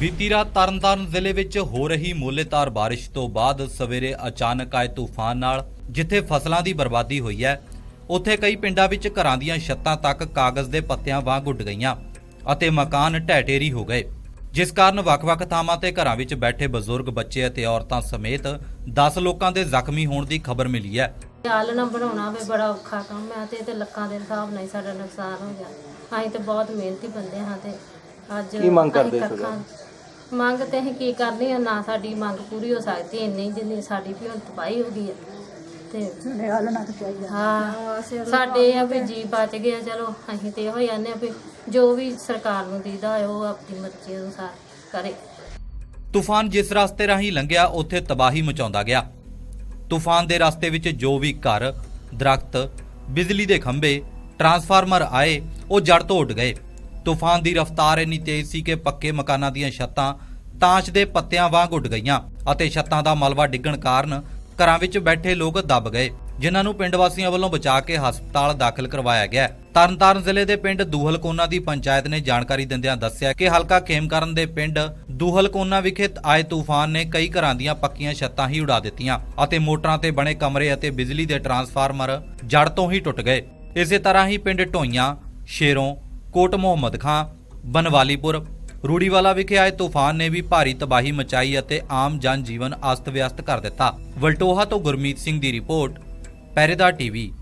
ਬੀਤੀ ਰਾਤ ਤਰਨਤਾਰਨ ਜ਼ਿਲ੍ਹੇ ਵਿੱਚ ਹੋ ਰਹੀ ਮੋਲੇਤਾਰ ਬਾਰਿਸ਼ ਤੋਂ ਬਾਅਦ ਸਵੇਰੇ ਅਚਾਨਕ ਆਏ ਤੂਫਾਨ ਨਾਲ ਜਿੱਥੇ ਫਸਲਾਂ ਦੀ ਬਰਬਾਦੀ ਹੋਈ ਹੈ ਉੱਥੇ ਕਈ ਪਿੰਡਾਂ ਵਿੱਚ ਘਰਾਂ ਦੀਆਂ ਛੱਤਾਂ ਤੱਕ ਕਾਗਜ਼ ਦੇ ਪੱਤਿਆਂ ਵਾਂਗ ਉੱਡ ਗਈਆਂ ਅਤੇ ਮਕਾਨ ਢਹਿ ਢੇਰੀ ਹੋ ਗਏ। ਜਿਸ ਕਾਰਨ ਵੱਖ-ਵੱਖ ਥਾਵਾਂ ਤੇ ਘਰਾਂ ਵਿੱਚ ਬੈਠੇ ਬਜ਼ੁਰਗ ਬੱਚੇ ਅਤੇ ਔਰਤਾਂ ਸਮੇਤ 10 ਲੋਕਾਂ ਦੇ ਜ਼ਖਮੀ ਹੋਣ ਦੀ ਖਬਰ ਮਿਲੀ ਹੈ। ਨਾ ਬਣਾਉਣਾ ਵੀ ਬੜਾ ਔਖਾ ਕੰਮ ਹੈ ਤੇ ਇਹ ਤੇ ਲੱਖਾਂ ਦੇ ਹਿਸਾਬ ਨਾਲ ਹੀ ਸਾਡਾ ਨੁਕਸਾਨ ਹੋ ਗਿਆ। ਅਸੀਂ ਤੇ ਬਹੁਤ ਮਿਹਨਤੀ ਬੰਦੇ ਹਾਂ ਤੇ ਅੱਜ ਕੀ ਮੰਗ ਕਰਦੇ ਕੱਖਾਂ- ਮੰਗ ਤੇ ਅਸੀਂ ਕੀ ਕਰਨੀ ਆ ਨਾ ਸਾਡੀ ਮੰਗ ਪੂਰੀ ਹੋ ਸਕਦੀ ਇੰਨੀ ਜਿੰਨੀ ਸਾਡੀ ਵੀ ਹੁਣ ਤਬਾਹੀ ਹੋ ਗਈ ਹੈ ਤੇ ਹਾਂ ਸਾਡੇ ਆ ਵੀ ਜੀ ਬਚ ਗਿਆ ਚਲੋ ਅਸੀਂ ਤੇ ਇਹੋ ਹੀ ਆਨੇ ਆ ਵੀ ਜੋ ਵੀ ਸਰਕਾਰ ਨੂੰ ਦੀਦਾ ਹੈ ਉਹ ਆਪਣੀ ਮਰਜ਼ੀ ਅਨੁਸਾਰ ਕਰੇ। ਤੂਫਾਨ ਜਿਸ ਰਸਤੇ ਰਾਹੀਂ ਲੰਘਿਆ ਉੱਥੇ ਤਬਾਹੀ ਮਚਾਉਂਦਾ ਗਿਆ। ਤੂਫਾਨ ਦੇ ਰਸਤੇ ਵਿੱਚ ਜੋ ਵੀ ਘਰ ਦਰਖਤ ਬਿਜਲੀ ਦੇ ਖੰਭੇ ਟਰਾਂਸਫਾਰਮਰ ਆਏ ਉਹ ਜੜ ਤੋਂ ਉੱਡ ਗਏ। ਤੂਫਾਨ ਦੀ ਰਫ਼ਤਾਰ ਇੰਨੀ ਤੇਜ਼ ਸੀ ਕਿ ਪੱਕੇ ਮਕਾਨਾਂ ਦੀਆਂ ਛੱਤਾਂ ਤਾਂਚ ਦੇ ਪੱਤਿਆਂ ਵਾਂਗ ਉੱਡ ਗਈਆਂ ਅਤੇ ਛੱਤਾਂ ਦਾ ਮਲਬਾ ਡਿੱਗਣ ਕਾਰਨ ਘਰਾਂ ਵਿੱਚ ਬੈਠੇ ਲੋਕ ਦੱਬ ਗਏ, ਜਿਨ੍ਹਾਂ ਨੂੰ ਪਿੰਡ ਵਾਸੀਆਂ ਵੱਲੋਂ ਬਚਾ ਕੇ ਹਸਪਤਾਲ ਦਾਖਲ ਕਰਵਾਇਆ ਗਿਆ। ਤਰਨਤਾਰਨ ਜ਼ਿਲ੍ਹੇ ਦੇ ਪਿੰਡ ਦੂਹਲਕੋਨਾ ਦੀ ਪੰਚਾਇਤ ਨੇ ਜਾਣਕਾਰੀ ਦਿੰਦਿਆਂ ਦੱਸਿਆ ਕਿ ਹਲਕਾ ਖੇਮਕਰਨ ਦੇ ਪਿੰਡ ਦੂਹਲਕੋਨਾ ਵਿਖੇ ਆਏ ਤੂਫਾਨ ਨੇ ਕਈ ਘਰਾਂ ਦੀਆਂ ਪੱਕੀਆਂ ਛੱਤਾਂ ਹੀ ਉਡਾ ਦਿੱਤੀਆਂ ਅਤੇ ਮੋਟਰਾਂ ਤੇ ਬਣੇ ਕਮਰੇ ਅਤੇ ਬਿਜਲੀ ਦੇ ਟਰਾਂਸਫਾਰਮਰ ਜੜ ਤੋਂ ਹੀ ਟੁੱਟ ਗਏ। ਇਸੇ ਤਰ੍ਹਾਂ ਹੀ ਪਿੰਡ ਢੋਈਆਂ, ਸ਼ੇਰੋਂ ਕੋਟ ਮੁਹੰਮਦ ਖਾਂ, ਬਨਵਾਲੀਪੁਰ, ਰੂੜੀਵਾਲਾ ਵਿਖੇ ਆਏ ਤੂਫਾਨ ਨੇ ਵੀ ਭਾਰੀ ਤਬਾਹੀ ਮਚਾਈ ਅਤੇ ਆਮ ਜਨ ਜੀਵਨ ਅਸਤ-ਵਿਅਸਤ ਕਰ ਦਿੱਤਾ। ਵਲਟੋਹਾ ਤੋਂ ਗੁਰਮੀਤ ਸਿੰਘ ਦੀ ਰਿਪੋਰਟ ਪਹਿਰੇਦਾਰ ਟੀਵੀ।